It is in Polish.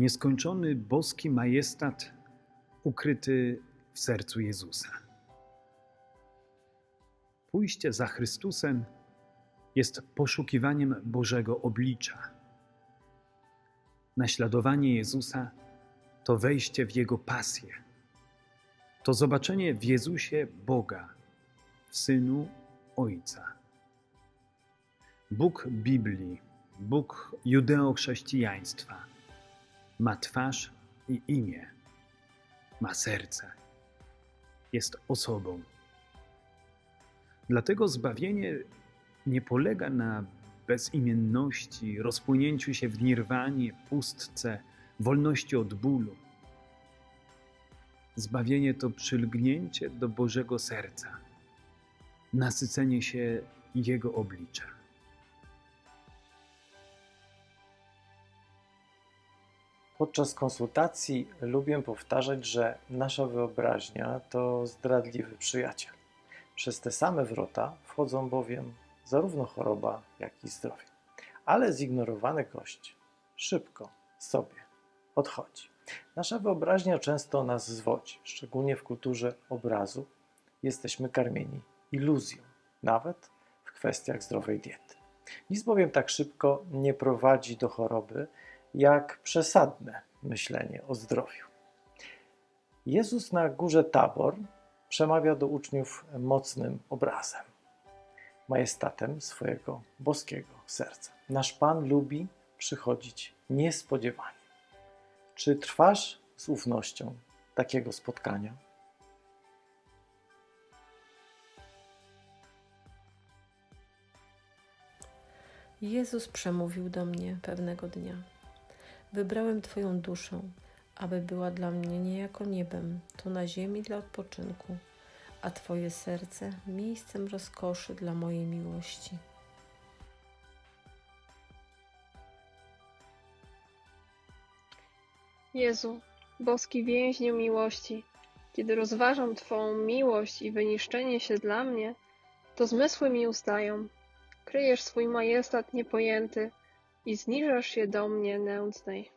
nieskończony boski majestat ukryty w sercu Jezusa. Pójście za Chrystusem jest poszukiwaniem Bożego oblicza. Naśladowanie Jezusa to wejście w Jego pasję. To zobaczenie w Jezusie Boga, w Synu Ojca. Bóg Biblii, Bóg judeo-chrześcijaństwa ma twarz i imię, ma serce, jest osobą. Dlatego zbawienie nie polega na bezimienności, rozpłynięciu się w nirwanie, pustce, wolności od bólu. Zbawienie to przylgnięcie do Bożego serca, nasycenie się Jego oblicza. Podczas konsultacji lubię powtarzać, że nasza wyobraźnia to zdradliwy przyjaciel. Przez te same wrota wchodzą bowiem zarówno choroba, jak i zdrowie. Ale zignorowany gość szybko sobie odchodzi. Nasza wyobraźnia często nas zwodzi, szczególnie w kulturze obrazu. Jesteśmy karmieni iluzją, nawet w kwestiach zdrowej diety. Nic bowiem tak szybko nie prowadzi do choroby, jak przesadne myślenie o zdrowiu. Jezus na górze Tabor przemawia do uczniów mocnym obrazem, majestatem swojego boskiego serca. Nasz Pan lubi przychodzić niespodziewanie. Czy trwasz z ufnością takiego spotkania? Jezus przemówił do mnie pewnego dnia. Wybrałem Twoją duszę, aby była dla mnie niejako niebem, tu na ziemi dla odpoczynku, a Twoje serce miejscem rozkoszy dla mojej miłości. Jezu, boski więźniu miłości, kiedy rozważam Twą miłość i wyniszczenie się dla mnie, to zmysły mi ustają. Kryjesz swój majestat niepojęty i zniżasz się do mnie nędznej.